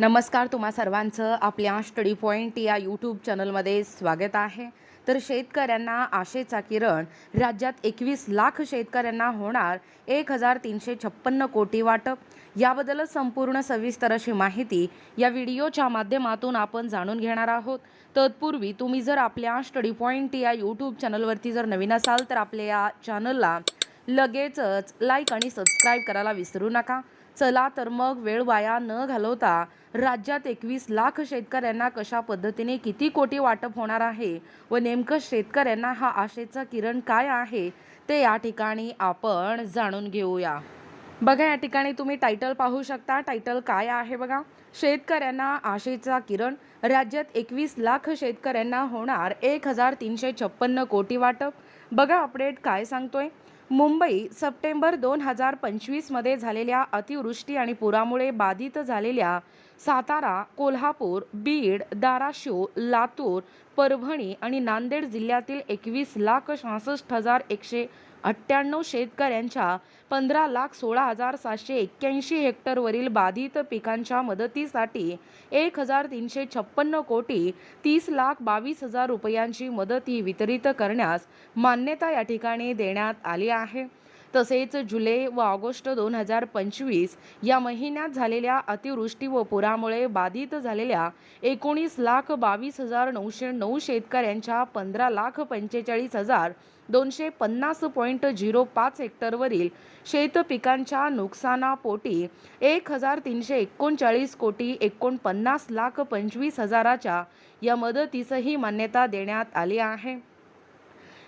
नमस्कार तुम्हा सर्वांचं आपल्या स्टडी पॉईंट या यूट्यूब चॅनलमध्ये स्वागत आहे. तर शेतकऱ्यांना आशेचा किरण राज्यात एकवीस लाख शेतकऱ्यांना होणार एक हजार तीनशे छप्पन्न कोटी वाटप. याबद्दल संपूर्ण सविस्तर अशी माहिती या व्हिडिओच्या माध्यमातून आपण जाणून घेणार आहोत. तत्पूर्वी तुम्ही जर आपल्या स्टडी पॉईंट या यूट्यूब चॅनलवरती जर नवीन असाल तर आपल्या या चॅनलला लगेचच लाईक आणि सबस्क्राईब करायला विसरू नका. चला तर मग वेळ वाया न घालवता राज्यात एकवीस लाख शेतकऱ्यांना कशा पद्धतीने किती कोटी वाटप होणार आहे व नेमकं शेतकऱ्यांना हा आशेचा किरण काय आहे ते या ठिकाणी आपण जाणून घेऊया. बघा या ठिकाणी तुम्ही टायटल पाहू शकता. टायटल काय आहे बघा? शेतकऱ्यांना आशेचा किरण. राज्यात एकवीस लाख शेतकऱ्यांना होणार एक हजार तीनशे छप्पन्न कोटी वाटप. बघा अपडेट काय सांगतोय? मुंबई सप्टेंबर दोन हजार पंचवीसमध्ये झालेल्या अतिवृष्टी आणि पुरामुळे बाधित झालेल्या सातारा कोल्हापूर बीड धाराशिव लातूर परभणी आणि नांदेड जिल्ह्यातील एकवीस लाख सहासष्ट हजार एकशे अठ्ठ्याण्णव शेतकऱ्यांच्या पंधरा लाख सोळा हजार सातशे एक्क्याऐंशी हेक्टरवरील बाधित पिकांच्या मदतीसाठी एक हजार तीनशे छप्पन्न कोटी तीस लाख बावीस हजार रुपयांची मदत ही वितरित करण्यास मान्यता या ठिकाणी देण्यात आली आहे. तसेच जुलै व ऑगस्ट दोन हजार पंचवीस या महिन्यात झालेल्या अतिवृष्टी व पुरामुळे बाधित झालेल्या एकोणीस लाख बावीस हजार नऊशे नऊ शेतकऱ्यांच्या पंधरा लाख पंचेचाळीस हजार दोनशे पन्नास पॉईंट झिरो पाच हेक्टरवरील शेतपिकांच्या नुकसानापोटी एक हजार तीनशे एकोणचाळीस कोटी एकोणपन्नास लाख पंचवीस हजाराच्या या मदतीसही मान्यता देण्यात आली आहे.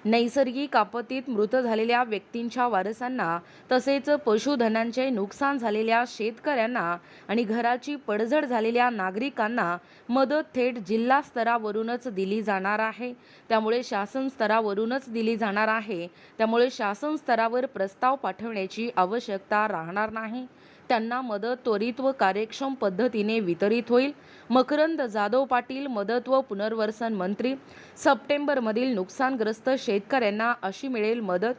नैसर्गिक आपत्तीत मृत झालेल्या व्यक्तींच्या वारसांना तसेच पशुधनांचे नुकसान झालेल्या शेतकऱ्यांना आणि घराची पडझड झालेल्या नागरिकांना मदत थेट जिल्हा स्तरावरूनच दिली जाणार आहे. त्यामुळे शासन स्तरावरूनच दिली जाणार आहे. त्यामुळे शासन स्तरावर प्रस्ताव पाठवण्याची आवश्यकता राहणार नाही. त्यांना मदत त्वरित व कार्यक्षम पद्धतीने वितरित होईल. मकरंद जाधव पाटील मदत व पुनर्वसन मंत्री. सप्टेंबरमधील नुकसानग्रस्त शेतकऱ्यांना अशी मिळेल मदत.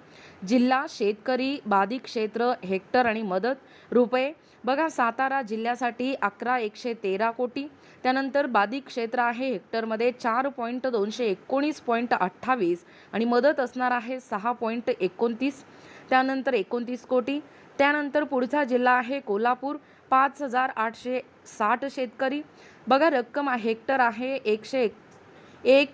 जिल्हा शेतकरी बाधित क्षेत्र हेक्टर आणि मदत. रुपये बघा सातारा जिल्ह्यासाठी अकरा एकशे तेरा कोटी. त्यानंतर बाधित क्षेत्र आहे हेक्टरमध्ये चार पॉईंट दोनशे एकोणीस पॉईंट अठ्ठावीस आणि मदत असणार आहे सहा पॉईंट एकोणतीस. त्यानंतर एकोणतीस कोटी. त्यानंतर पुढचा जिल्हा आहे कोल्हापूर. पाच हजार आठशे साठ शेतकरी. बघा रक्कम आहे हेक्टर आहे एकशे एक. एक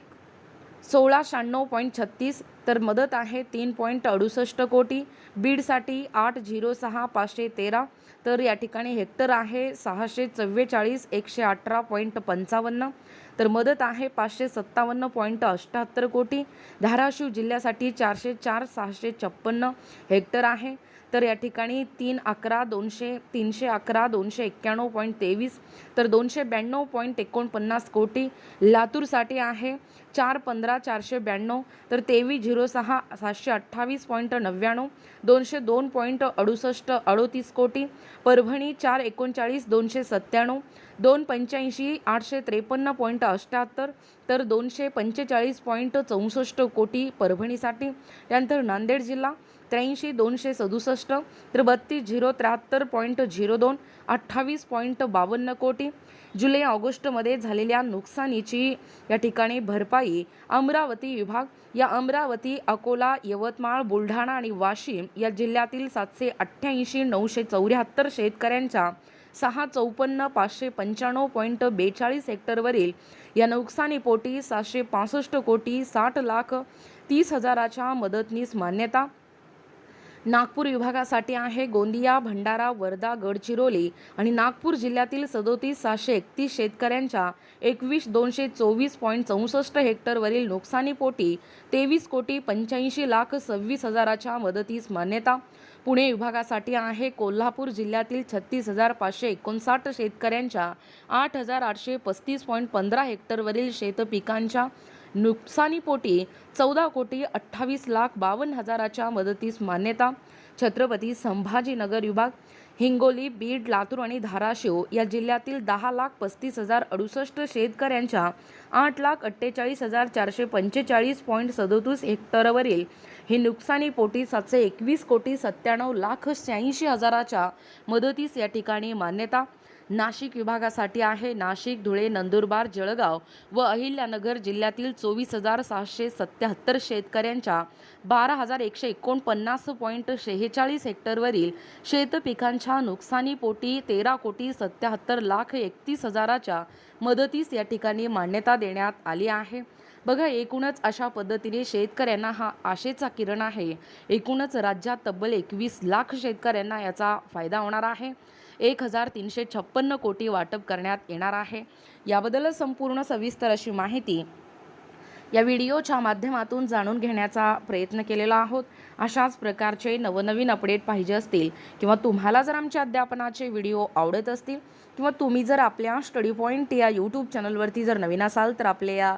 सोळा शहाण्णव पॉईंट छत्तीस. तर मदत आहे तीन पॉईंट अडुसष्ट कोटी. बीडसाठी आठ झिरो सहा पाचशे तेरा. तर या ठिकाणी हेक्टर आहे सहाशे चव्वेचाळीस एकशे अठरा पॉईंट पंचावन्न. तर मदत आहे पाचशे सत्तावन्न पॉईंट अठ्ठ्याहत्तर कोटी. धाराशिव जिल्ह्यासाठी चारशे चार सहाशे छप्पन्न हेक्टर आहे. तर या ठिकाणी तीन अकरा दोनशे तीनशे अकरा दोनशे एक्क्याण्णव पॉईंट तेवीस तर दोनशे ब्याण्णव पॉईंट एकोणपन्नास कोटी लातूरसाठी आहे. चार पंधरा चारशे ब्याण्णव तर तेवीस झिरो सहा सातशे अठ्ठावीस पॉईंट नव्याण्णव दोनशे दोन पॉईंट अडुसष्ट अडोतीस कोटी परभणी चार एकोणचाळीस दोनशे सत्त्याण्णव दोन पंच्याऐंशी आठशे त्रेपन्न पॉईंट अष्ट्याहत्तर तर दोनशे पंचेचाळीस पॉईंट चौसष्ट कोटी परभणीसाठी. त्यानंतर नांदेड जिल्हा त्र्याऐंशी दोनशे सदुसष्ट तर बत्तीस झिरो त्र्याहत्तर पॉईंट झिरो दोन अठ्ठावीस पॉईंट बावन्न कोटी. जुलै ऑगस्टमध्ये झालेल्या नुकसानीची या ठिकाणी भरपाई अमरावती विभाग या अमरावती अकोला यवतमाळ बुलढाणा आणि वाशिम या जिल्ह्यातील सातशे अठ्ठ्याऐंशी नऊशे चौऱ्याहत्तर शेतकऱ्यांच्या सहा चौपन्न पाचशे पंच्याण्णव पॉईंट बेचाळीस हेक्टरवरील या नुकसानीपोटी सातशे पासष्ट कोटी साठ लाख तीस हजाराच्या मदतनीस मान्यता. नागपूर विभागासाठी आहे गोंदिया भंडारा वर्धा गडचिरोली आणि नागपूर जिल्ह्यातील सदोतीस सहाशे एकतीस शेतकऱ्यांच्या एकवीस दोनशे चोवीस पॉईंट चौसष्ट हेक्टरवरील नुकसानीपोटी तेवीस कोटी पंच्याऐंशी लाख सव्वीस हजाराच्या मदतीस मान्यता. पुणे विभागासाठी आहे कोल्हापूर जिल्ह्यातील छत्तीस हजार पाचशे एकोणसाठ शेतकऱ्यांच्या आठ हजार आठशे पस्तीस पॉईंट पंधरा हेक्टरवरील शेतपिकांच्या नुकसानीपोटी चौदा कोटी अठ्ठावीस लाख बावन्न हजाराच्या मदतीस मान्यता छत्रपती संभाजीनगर विभाग हिंगोली बीड लातूर आणि धाराशिव या जिल्ह्यातील दहा लाख पस्तीस हजार अडुसष्ट शेतकऱ्यांच्या आठ लाख अठ्ठेचाळीस हजार चारशे पंचेचाळीस पॉईंट सदोतीस हेक्टरवरील ही नुकसानीपोटी सातशे एकवीस कोटी सत्त्याण्णव लाख शहाऐंशी हजाराच्या मदतीस या ठिकाणी मान्यता नाशिक विभागासाठी आहे. नाशिक धुळे नंदुरबार जळगाव व अहिल्यानगर जिल्ह्यातील चोवीस हजार सहाशे सत्याहत्तर शेतकऱ्यांच्या बारा हजार एकशे एकोणपन्नास पॉईंट शेहेचाळीस हेक्टरवरील शेतपिकांच्या नुकसानीपोटी तेरा कोटी सत्याहत्तर लाख एकतीस हजाराच्या मदतीस या ठिकाणी मान्यता देण्यात आली आहे. बघा एकूणच अशा पद्धतीने शेतकऱ्यांना हा आशेचा किरण आहे. एकूणच राज्यात तब्बल एकवीस लाख शेतकऱ्यांना याचा फायदा होणार आहे. एक हजार तीनशे छप्पन्न कोटी वाटप करण्यात येणार आहे. याबद्दल संपूर्ण सविस्तर अशी माहिती या व्हिडिओच्या माध्यमातून जाणून घेण्याचा प्रयत्न केलेला आहोत. अशाच प्रकारचे नवनवीन अपडेट पाहिजे असतील किंवा तुम्हाला जर आमच्या अध्यापनाचे व्हिडिओ आवडत असतील किंवा तुम्ही जर आपल्या स्टडी पॉईंट या यूट्यूब चॅनलवरती जर नवीन असाल तर आपल्या या